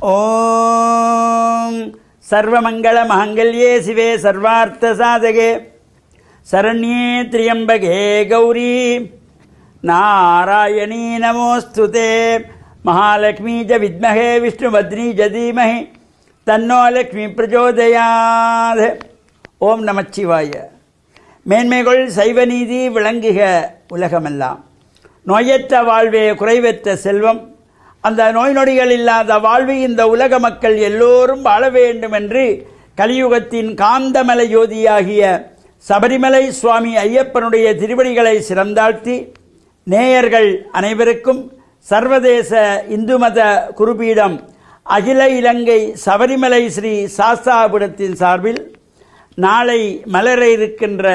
ஓம் சர்வமங்கள மங்கல்யே சிவே சர்வார்த்த சாதகே சரண்யே திரியம்பகே கௌரி. நாராயணீ நமோஸ்துதே. மகாலட்சுமி ஜ வித்மகே விஷ்ணுபத்னி ஜ தீமஹி தன்னோ லக்ஷ்மி பிரச்சோதயாத் ஓம் நமச்சிவாய. மேன்மைகள் சைவநீதி விளங்குக உலகமெல்லாம். நோயற்ற வாழ்வே குறைவற்ற செல்வம். அந்த நோய் நொடிகள் இல்லாத வாழ்வு இந்த உலக மக்கள் எல்லோரும் வாழ வேண்டும் என்று கலியுகத்தின் காந்தமலை ஜோதியாகிய சபரிமலை சுவாமி ஐயப்பனுடைய திருவடிகளை சிறந்தாழ்த்தி நேயர்கள் அனைவருக்கும் சர்வதேச இந்து மத குருபீடம் அகில இலங்கை சபரிமலை ஸ்ரீ சாஸ்தாபுரத்தின் சார்பில் நாளை மலர இருக்கின்ற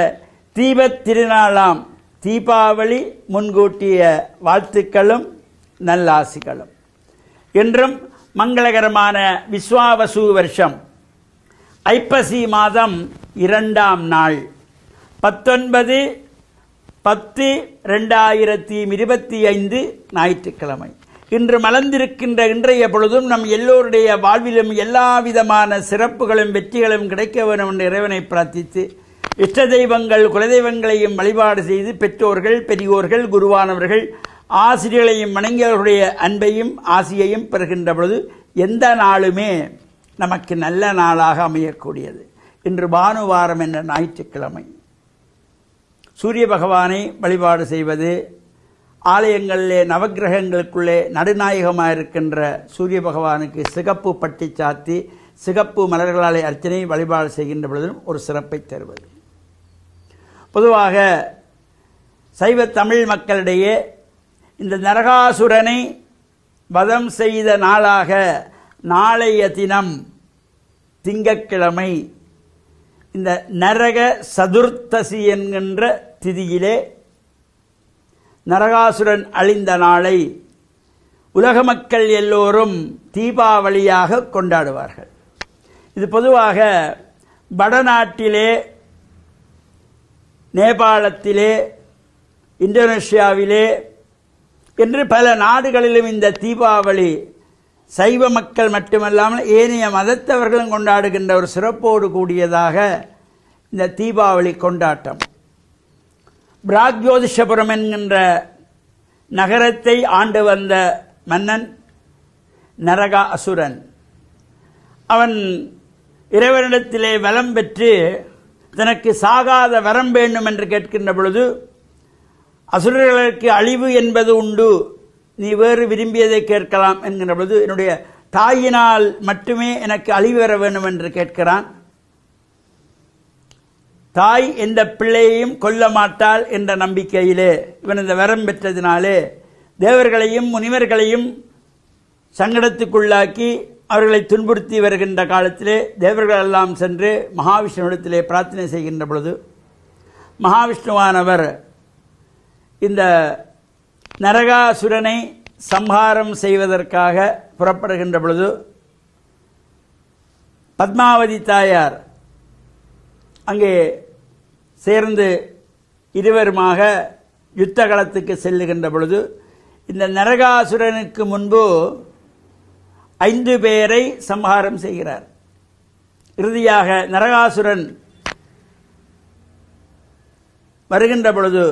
தீபத் திருநாளாம் தீபாவளி முன்கூட்டிய வாழ்த்துக்களும் நல்லாசிகளும். என்றும் மங்களகரமான விஸ்வாவசு வருஷம் ஐப்பசி மாதம் இரண்டாம் நாள் பத்தொன்பது பத்து ரெண்டாயிரத்தி இருபத்தி ஐந்து ஞாயிற்றுக்கிழமை. இன்று மலர்ந்திருக்கின்ற இன்றைய பொழுதும் நம் எல்லோருடைய வாழ்விலும் எல்லா விதமான சிறப்புகளும் வெற்றிகளும் கிடைக்க வேண்டும் என்ற இறைவனை பிரார்த்தித்து இஷ்ட தெய்வங்கள் குலதெய்வங்களையும் வழிபாடு செய்து பெற்றோர்கள் பெரியோர்கள் குருவானவர்கள் ஆசிரியர்களையும் வணங்கியவர்களுடைய அன்பையும் ஆசியையும் பெறுகின்ற பொழுது எந்த நாளுமே நமக்கு நல்ல நாளாக அமையக்கூடியது. இன்று பானுவாரம் என்ற ஞாயிற்றுக்கிழமை. சூரிய பகவானை வழிபாடு செய்வது ஆலயங்களிலே நவக்கிரகங்களுக்குள்ளே நடுநாயகமாக இருக்கின்ற சூரிய பகவானுக்கு சிகப்பு பட்டி சாத்தி சிகப்பு மலர்களாலே அர்ச்சனை வழிபாடு செய்கின்ற பொழுதும் ஒரு சிறப்பை தருவது. பொதுவாக சைவ தமிழ் மக்களிடையே இந்த நரகாசுரனை வதம் செய்த நாளாக நாளைய தினம் திங்கக்கிழமை இந்த நரக சதுர்த்தசி என்கின்ற திதியிலே நரகாசுரன் அழிந்த நாளை உலக மக்கள் எல்லோரும் தீபாவளியாக கொண்டாடுவார்கள். இது பொதுவாக வடநாட்டிலே நேபாளத்திலே இந்தோனேஷியாவிலே என்று பல நாடுகளிலும் இந்த தீபாவளி சைவ மக்கள் மட்டுமல்லாமல் ஏனைய மதத்தவர்களும் கொண்டாடுகின்ற ஒரு சிறப்போடு கூடியதாக இந்த தீபாவளி கொண்டாட்டம். பிராக்யோதிஷபுரம் என்கின்ற நகரத்தை ஆண்டு வந்த மன்னன் நரகா அசுரன். அவன் இறைவனிடத்திலே வலம் பெற்று தனக்கு சாகாத வரம் வேண்டும் என்று கேட்கின்ற பொழுது அசுரர்களுக்கு அழிவு என்பது உண்டு. நீ வேறு விரும்பியதை கேட்கலாம் என்கின்ற பொழுது என்னுடைய தாயினால் மட்டுமே எனக்கு அழிவு வர வேண்டும் என்று கேட்கிறான். தாய் எந்த பிள்ளையையும் கொல்ல மாட்டாள் என்ற நம்பிக்கையிலே இவன் இந்த வரம் பெற்றதினாலே தேவர்களையும் முனிவர்களையும் சங்கடத்துக்குள்ளாக்கி அவர்களை துன்புறுத்தி வருகின்ற காலத்திலே தேவர்கள் எல்லாம் சென்று மகாவிஷ்ணுவிடத்திலே பிரார்த்தனை செய்கின்ற பொழுது மகாவிஷ்ணுவானவர் இந்த நரகாசுரனை சம்ஹாரம் செய்வதற்காக புறப்படுகின்ற பொழுது பத்மாவதி தாயார் அங்கே சேர்ந்து இருவருமாக யுத்த களத்துக்கு செல்லுகின்ற பொழுது இந்த நரகாசுரனுக்கு முன்பு ஐந்து பேரை சம்ஹாரம் செய்கிறார். இறுதியாக நரகாசுரன் வருகின்ற பொழுது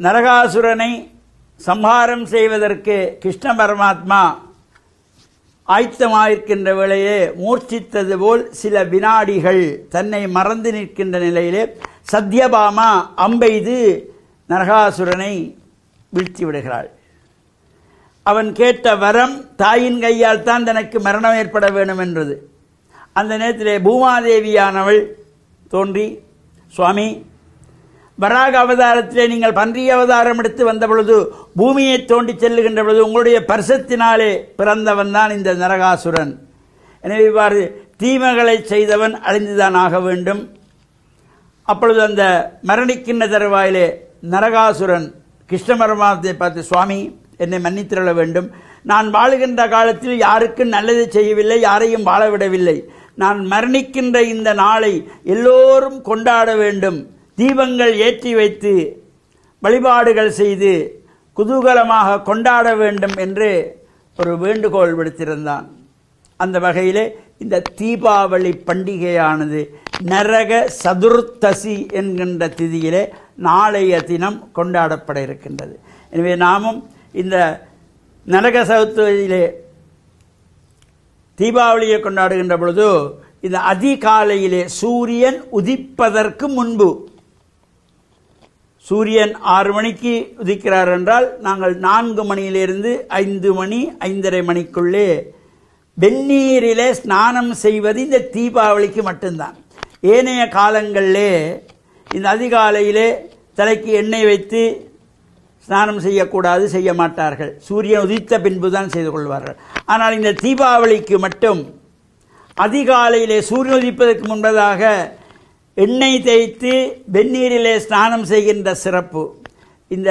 நரகாசுரனை சம்ஹாரம் செய்வதற்கு கிருஷ்ண பரமாத்மா ஆயத்தமாயிருக்கின்ற வேளையே மூர்ச்சித்தது போல் சில வினாடிகள் தன்னை மறந்து நிற்கின்ற நிலையிலே சத்யபாமா அம்பெய்து நரகாசுரனை வீழ்த்தி விடுகிறாள் அவன் கேட்ட வரம் தாயின் கையால் தான் தனக்கு மரணம் ஏற்பட வேண்டும் என்றது. அந்த நேரத்திலே பூமாதேவியானவள் தோன்றி சுவாமி வராக அவதாரத்திலே நீங்கள் பன்றி அவதாரம் எடுத்து வந்த பொழுது பூமியை தோண்டி செல்லுகின்ற பொழுது உங்களுடைய பரிசத்தினாலே பிறந்தவன் தான் இந்த நரகாசுரன். எனவே இவ்வாறு தீமைகளை செய்தவன் அழிந்துதான் ஆக வேண்டும். அப்பொழுது அந்த மரணிக்கின்ற தருவாயிலே நரகாசுரன் கிருஷ்ண பரமாத்மை பார்த்து சுவாமி என்னை மன்னித்திரள வேண்டும். நான் வாழுகின்ற காலத்தில் யாருக்கும் நல்லது செய்யவில்லை யாரையும் வாழ விடவில்லை. நான் மரணிக்கின்ற இந்த நாளை எல்லோரும் கொண்டாட வேண்டும். தீபங்கள் ஏற்றி வைத்து வழிபாடுகள் செய்து குதூகலமாக கொண்டாட வேண்டும் என்று ஒரு வேண்டுகோள் விடுத்திருந்தான். அந்த வகையிலே இந்த தீபாவளி பண்டிகையானது நரக சதுர்த்தசி என்கின்ற திதியிலே நாளைய தினம் கொண்டாடப்பட இருக்கின்றது. எனவே நாமும் இந்த நரக சதுர்த்தியிலே தீபாவளியை கொண்டாடுகின்ற பொழுது இந்த அதிகாலையிலே சூரியன் உதிப்பதற்கு முன்பு சூரியன் ஆறு மணிக்கு உதிக்கிறார் என்றால் நாங்கள் நான்கு மணியிலிருந்து ஐந்து மணி ஐந்தரை மணிக்குள்ளே வெந்நீரிலே ஸ்நானம் செய்வது இந்த தீபாவளிக்கு மட்டும்தான். ஏனைய காலங்களிலே இந்த அதிகாலையிலே தலைக்கு எண்ணெய் வைத்து ஸ்நானம் செய்யக்கூடாது செய்ய மாட்டார்கள். சூரியன் உதித்த பின்பு தான் செய்து கொள்வார்கள். ஆனால் இந்த தீபாவளிக்கு மட்டும் அதிகாலையிலே சூரியன் உதிப்பதற்கு முன்பதாக எண்ணெய் தேய்த்து வெந்நீரிலே ஸ்நானம் செய்கின்ற சிறப்பு. இந்த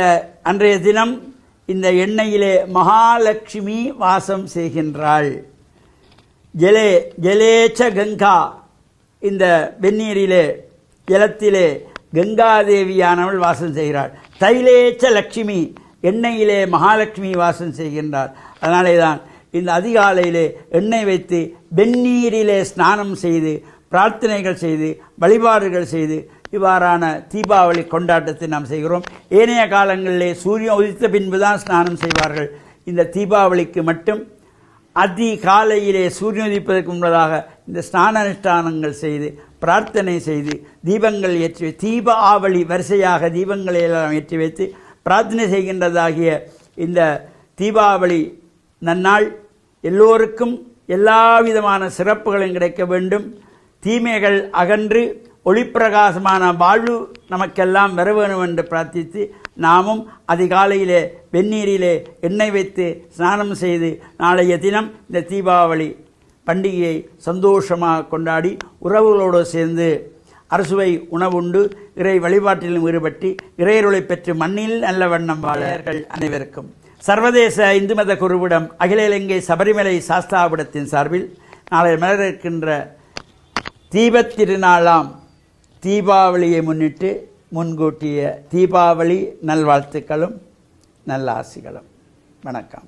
அன்றைய தினம் இந்த எண்ணெயிலே மகாலட்சுமி வாசம் செய்கின்றாள். ஜலே ஜலேச்ச கங்கா. இந்த வெந்நீரிலே ஜலத்திலே கங்காதேவியானவள் வாசம் செய்கிறாள். தைலேச்ச லட்சுமி எண்ணெயிலே மகாலட்சுமி வாசம் செய்கின்றார் அதனாலே தான் இந்த அதிகாலையிலே எண்ணெய் வைத்து வெந்நீரிலே ஸ்நானம் செய்து பிரார்த்தனைகள் செய்து வழிபாடுகள் செய்து இவ்வாறான தீபாவளி கொண்டாட்டத்தை நாம் செய்கிறோம். ஏனைய காலங்களிலே சூரியன் உதித்த பின்புதான் ஸ்நானம் செய்வார்கள். இந்த தீபாவளிக்கு மட்டும் அதிகாலையிலே சூரியன் உதிப்பதற்கு முன்பதாக இந்த ஸ்நான அனுஷ்டானங்கள் செய்து பிரார்த்தனை செய்து தீபங்கள் ஏற்றி தீப ஆவளி வரிசையாக தீபங்களை எல்லாம் ஏற்றி வைத்து பிரார்த்தனை செய்கின்றதாகிய இந்த தீபாவளி நன்னாள் எல்லோருக்கும் எல்லா விதமான சிறப்புகளும் கிடைக்க வேண்டும். தீமைகள் அகன்று ஒளிப்பிரகாசமான வாழ்வு நமக்கெல்லாம் வர வேணும் என்று பிரார்த்தித்து நாமும் அதிகாலையிலே வெந்நீரிலே எண்ணெய் வைத்து ஸ்நானம் செய்து நாளைய தினம் இந்த தீபாவளி பண்டிகையை சந்தோஷமாக கொண்டாடி உறவுகளோடு சேர்ந்து அரசுவை உணவுண்டு இறை வழிபாட்டிலும் ஈடுபட்டு இறையருளை பெற்று மண்ணில் நல்ல வண்ணம் வாழர்கள் அனைவருக்கும். சர்வதேச இந்து மத குருவிடம் அகில இலங்கை சபரிமலை சாஸ்தாபுடத்தின் சார்பில் நாளை மலர் இருக்கின்ற தீபத் திருநாளாம் தீபாவளியை முன்னிட்டு முன்கூட்டிய தீபாவளி நல்வாழ்த்துக்களும் நல்லாசிகளும். வணக்கம்.